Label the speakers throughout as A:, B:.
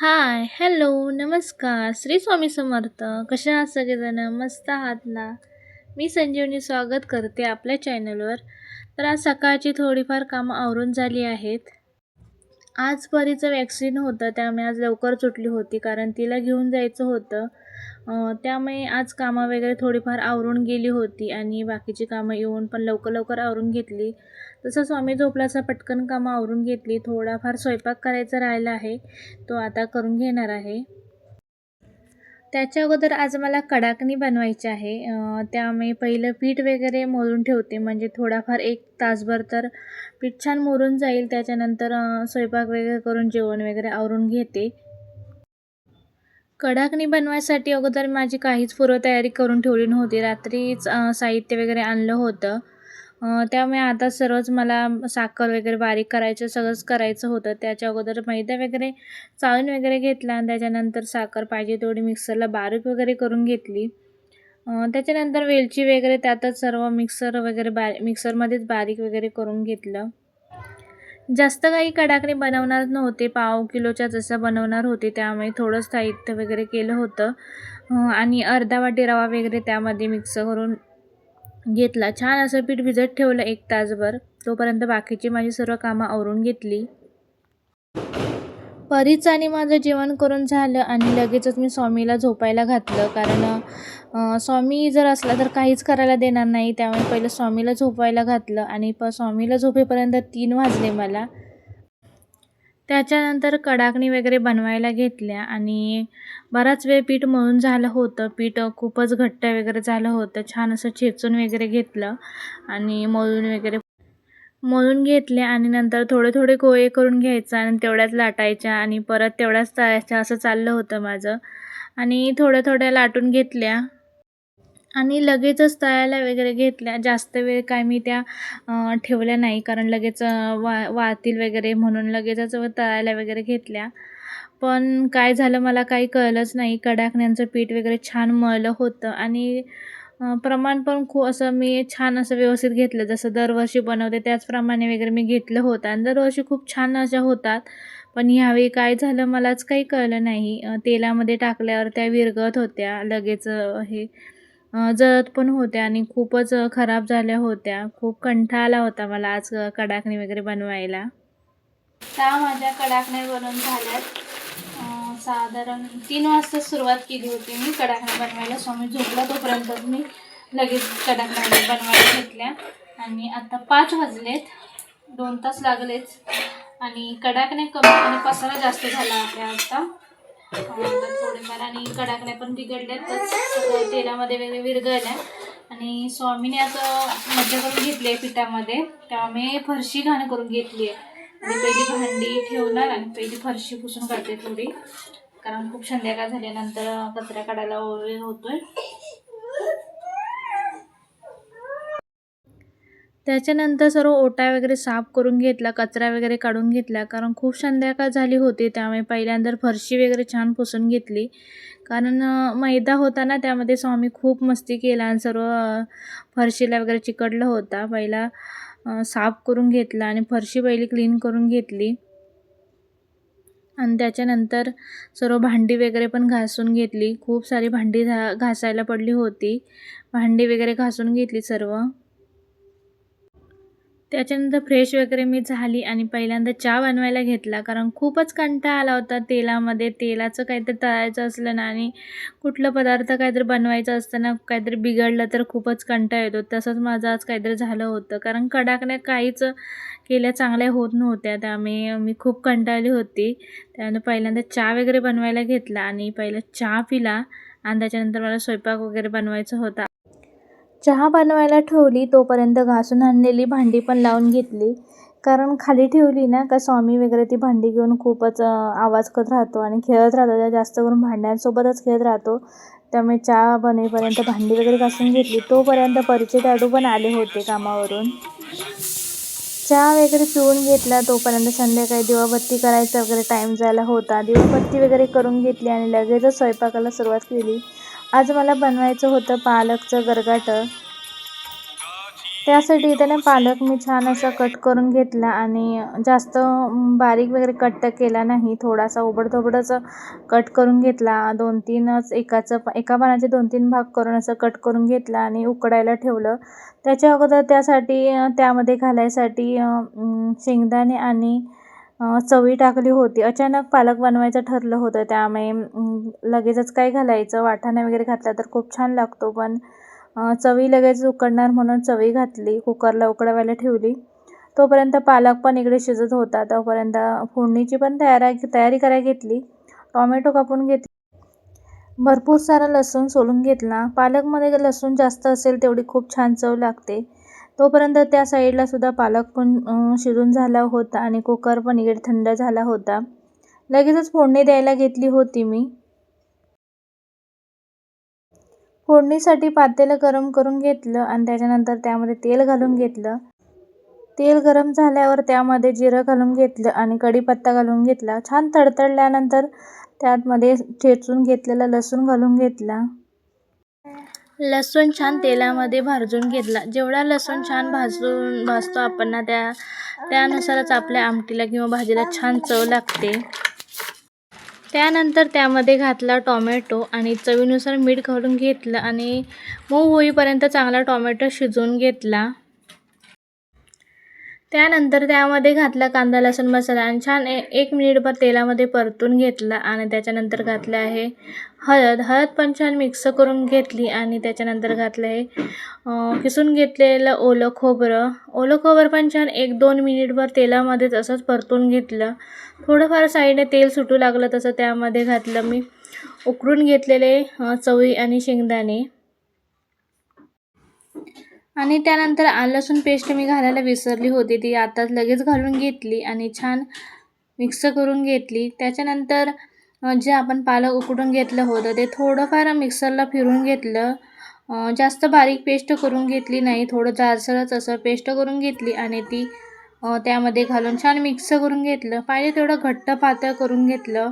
A: Hi hello नमस्कार. श्री स्वामी समर्थ. कशा आहात सगळेजण? मस्त आहात ना? मी संजीवनी स्वागत करते आपल्या चॅनलवर तर आज सकाळची थोडीफार कामं आवरून झाली आहेत. आज परीचं वॅक्सिन होतं त्यामुळे आज लवकर सुटली होती कारण तिला घेऊन जायचं होतं. त्यामुळे आज कामं वगैरे थोडीफार आवरून गेली होती आणि बाकीची कामं येऊन पण लवकर लवकर आवरून घेतली. तसं स्वामी झोपलाचा पटकन कामं आवरून घेतली. थोडाफार स्वयंपाक करायचा राहिला आहे तो आता करून घेणार आहे. त्याच्या अगोदर आज मला कडाकणी बनवायची आहे. त्या त्यामुळे पहिलं पीठ वगैरे मोरून ठेवते. म्हणजे थोडाफार एक तासभर तर पीठ छान मोरून जाईल. त्याच्यानंतर स्वयंपाक वगैरे करून जेवण वगैरे आवरून घेते. कडाकणी बनवायसाठी अगोदर माझी काहीच पूर्वतयारी करून ठेवली नव्हती. रात्रीच साहित्य वगैरे आणलं होतं. त्यामुळे आता सर्वच मला साखर वगैरे बारीक करायचं सगळंच करायचं होतं. त्याच्या अगोदर मैदा वगैरे चाळून वगैरे घेतला आणि त्याच्यानंतर साखर पाहिजे तेवढी मिक्सरला बारीक वगैरे करून घेतली. त्याच्यानंतर वेलची वगैरे त्यातच सर्व मिक्सर वगैरे बा मिक्सरमध्येच बारीक वगैरे करून घेतलं. जास्त काही कडाकणी बनवणार नव्हते. पाव किलोच्या जसं बनवणार होते त्यामुळे थोडं साहित्य वगैरे केलं होतं. आणि अर्धा वाटी रवा वगैरे त्यामध्ये मिक्स करून घेतला. छान असं पीठ भिजत ठेवलं एक तासभर. तोपर्यंत बाकीची माझी सर्व कामं आवरून घेतली. परीचं आणि माझं जेवण करून झालं आणि लगेचच मी स्वामीला झोपायला घातलं. कारण स्वामी जर असला तर काहीच करायला देणार नाही. त्यामुळे पहिलं स्वामीला झोपायला घातलं आणि प स्वामीला झोपेपर्यंत तीन वाजले मला. त्याच्यानंतर कडाकणी वगैरे बनवायला घेतल्या आणि बराच वेळ पीठ मळून झालं होतं. पीठ खूपच घट्ट वगैरे झालं होतं. छान असं चेचून वगैरे घेतलं आणि मळून वगैरे मळून घेतले आणि नंतर थोडे थोडे गोळे करून घ्यायचा आणि तेवढ्याच लाटायच्या आणि परत तेवढ्याच तळायच्या असं चाललं होतं माझं. आणि थोड्या थोड्या लाटून घेतल्या. आणि लगेचच तळायला वगैरे घेतल्या. जास्त वेळ काय मी त्या ठेवल्या नाही. कारण लगेच वा वाळतील वगैरे म्हणून लगेचच तळायला वगैरे घेतल्या. पण काय झालं मला काही कळलंच नाही. कडाकण्यांचं पीठ वगैरे छान मळलं होतं. आणि प्रमाण पण खूप असं मी छान असं व्यवस्थित घेतलं. जसं दरवर्षी बनवते त्याचप्रमाणे वगैरे मी घेतलं होतं. आणि दरवर्षी खूप छान अशा होतात. पण ह्यावेळी काय झालं मलाच काही कळलं नाही. तेलामध्ये टाकल्यावर त्या विरगत होत्या. लगेच हे जळत पण होत्या आणि खूपच खराब झाल्या होत्या. खूप कंठाळा आला होता मला आज कडाकणी वगैरे बनवायला. त्या माझ्या कडाकण्या बनवून झाल्यात. साधारण तीन वाजता सुरुवात केली होती मी कडाकण्या बनवायला. स्वामी झोपला तोपर्यंतच मी लगेच कडाकण्या बनवायला घेतल्या. आणि आता पाच वाजलेत. दोन तास लागलेच आणि कडाकण्या कमी आणि पसारा जास्त झाला आपल्या आता. थोडेफार आणि कडाकड्या पण बिघडल्यातच सगळं तेलामध्ये वेगळे विरघळल्या आणि स्वामीने असं मज्जा करून घेतली आहे पिठामध्ये. त्यामुळे फरशी घाण करून घेतली आहे आणि पहिली भांडी ठेवणार आणि पहिली फरशी पुसून काढते थोडी. कारण खूप संध्याकाळ झाल्यानंतर कचरा काढायला वेळ होतोय. त्याच्यानंतर सर्व ओटा वगैरे साफ करून घेतला कचरा वगैरे काढून घेतला. कारण खूप संध्याकाळ झाली होती त्यामुळे पहिल्यांदा फरशी वगैरे छान पुसून घेतली. कारण मैदा होता ना त्यामध्ये स्वामी खूप मस्ती केला आणि सर्व फरशीला वगैरे चिकटलं होता. पहिला साफ करून घेतला आणि फरशी पहिली क्लीन करून घेतली. आणि त्याच्यानंतर सर्व भांडी वगैरे पण घासून घेतली. खूप सारी भांडी घा घासायला पडली होती. भांडी वगैरे घासून घेतली सर्व. त्याच्यानंतर फ्रेश वगैरे मी झाली आणि पहिल्यांदा चहा बनवायला घेतला. कारण खूपच कंटाळा आला होता तेलामध्ये. तेलाचं काहीतरी तळायचं असलं ना आणि कुठलं पदार्थ काहीतरी बनवायचं असतं ना काहीतरी बिघडलं तर खूपच कंटाळा येतो. तसंच माझं आज काहीतरी झालं होतं. कारण कडाकण्या काहीच केल्या चांगल्या होत नव्हत्या. त्यामुळे मी खूप कंटाळली होती. त्यानं पहिल्यांदा चहा वगैरे बनवायला घेतला आणि पहिला चहा पिला आणि त्याच्यानंतर मला स्वयंपाक वगैरे बनवायचा होता. चहा बनवायला ठेवली तोपर्यंत घासून आणलेली भांडी पण लावून घेतली. कारण खाली ठेवली ना का स्वामी वगैरे ती भांडी घेऊन खूपच आवाज करत राहतो आणि खेळत राहतो. त्या जास्त करून भांड्यांसोबतच खेळत राहतो. त्यामुळे चहा बनेपर्यंत भांडी वगैरे घासून घेतली. तोपर्यंत परिचय आडू पण आले होते कामावरून. चहा वगैरे पिऊन घेतला. तोपर्यंत संध्याकाळी दिवाबत्ती करायचा वगैरे टाईम झाला होता. दिवाबत्ती वगैरे करून घेतली आणि लगेचच स्वयंपाकाला सुरुवात केली. आज मला बनवायचं होतं पालकचं गरगाटं. त्यासाठी त्याने पालक मी छान असा कट करून घेतला आणि जास्त बारीक वगैरे कट केला नाही थोडासा ओबडधोबडच कट करून घेतला. दोन तीनच एकाचं एका पानाचे दोन तीन भाग करून असं कट करून घेतला आणि उकडायला ठेवलं. त्याच्या अगोदर त्यासाठी त्यामध्ये घालायसाठी शेंगदाणे आणि चवळी टाकली होती. अचानक पालक बनवायचं ठरलं होतं. त्यामुळे लगेचच काय घालायचं? वाटाणा वगैरे घातला तर खूप छान लागतो. पण चवी लगेच उकडणार म्हणून चवी घातली. कुकरला उकडवायला ठेवली. तोपर्यंत पालक पण इकडे शिजत होता. तोपर्यंत फोडणीची पण तयारा तयारी करायला घेतली. टॉमॅटो कापून घेतली. भरपूर सारा लसूण सोलून घेतला. पालकमध्ये लसूण जास्त असेल तेवढी खूप छान चव लागते. तोपर्यंत त्या साईडला सुद्धा पालक पण शिजून झाला होता आणि कुकर पण इकडे थंड झाला होता. लगेचच फोडणी द्यायला घेतली होती मी. फोडणीसाठी पातेलं गरम करून घेतलं आणि त्याच्यानंतर त्यामध्ये तेल घालून घेतलं. तेल गरम झाल्यावर त्यामध्ये जिरं घालून घेतलं आणि कढीपत्ता घालून घेतला. छान तडतडल्यानंतर त्यातमध्ये ठेचून घेतलेला लसूण घालून घेतला. लसूण छान तेलामध्ये भाजून घेतला. जेवढा लसूण छान भाजून भाजतो आपण ना त्या त्यानुसारच आपल्या आमटीला किंवा भाजीला छान चव लागते. त्यानंतर त्यामध्ये घातला टॉमॅटो आणि चवीनुसार मीठ घालून घेतलं आणि मऊ होईपर्यंत चांगला टॉमॅटो शिजवून घेतला. त्यानंतर त्यामध्ये घातला कांदा लसूण मसाला आणि छान ए एक मिनिटभर तेलामध्ये परतून घेतला आणि त्याच्यानंतर घातलं आहे हळद. हळद पण छान मिक्स करून घेतली आणि त्याच्यानंतर घातलं आहे किसून घेतलेलं ओलं खोबरं. ओलं खोबरं पण छान एक दोन मिनिटभर तेलामध्ये तसंच परतून घेतलं. थोडंफार साईडने तेल सुटू लागलं तसं त्यामध्ये घातलं मी. उकळून घेतलेले चवळी आणि शेंगदाणे. आणि त्यानंतर लसूण पेस्ट मी घालायला विसरली होती. ती आताच लगेच घालून घेतली आणि छान मिक्स करून घेतली. त्याच्यानंतर जे आपण पालक उकडून घेतलं होतं ते थोडंफार मिक्सरला फिरून घेतलं. जास्त बारीक पेस्ट करून घेतली नाही थोडं जारसरच असं पेस्ट करून घेतली आणि ती त्यामध्ये घालून छान मिक्स करून घेतलं. पाहिजे तेवढं घट्ट पातळ करून घेतलं.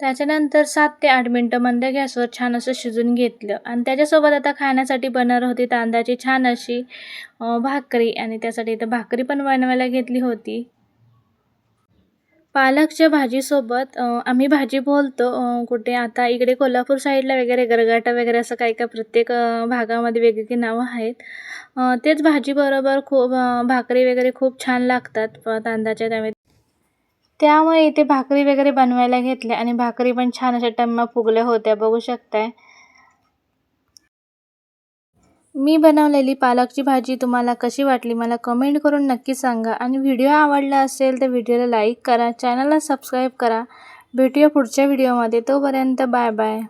A: त्याच्यानंतर सात ते आठ मिनटं मंद गॅसवर छान असं शिजून घेतलं. आणि त्याच्यासोबत आता खाण्यासाठी बनणार होती तांदळाची छान अशी भाकरी. आणि त्यासाठी इथं भाकरी पण बनवायला घेतली होती. पालकच्या भाजीसोबत आम्ही भाजी बोलतो कुठे आता इकडे कोल्हापूर साईडला वगैरे गरगाटा वगैरे असं काही काही प्रत्येक भागामध्ये वेगवेगळी नावं आहेत. तेच भाजीबरोबर खूप भाकरी वगैरे खूप छान लागतात तांदळाच्या त्यामुळे त्यामुळे इथे भाकरी वगैरे बनवायला घेतल्या आणि भाकरी पण छान अशा टम्मा फुगल्या होत्या बघू शकताय. मी बनवलेली पालकची भाजी तुम्हाला कशी वाटली मला कमेंट करून नक्की सांगा आणि व्हिडिओ आवडला असेल तर व्हिडिओला लाईक करा चॅनलला सबस्क्राईब करा. भेटूया पुढच्या व्हिडिओमध्ये तोपर्यंत बाय बाय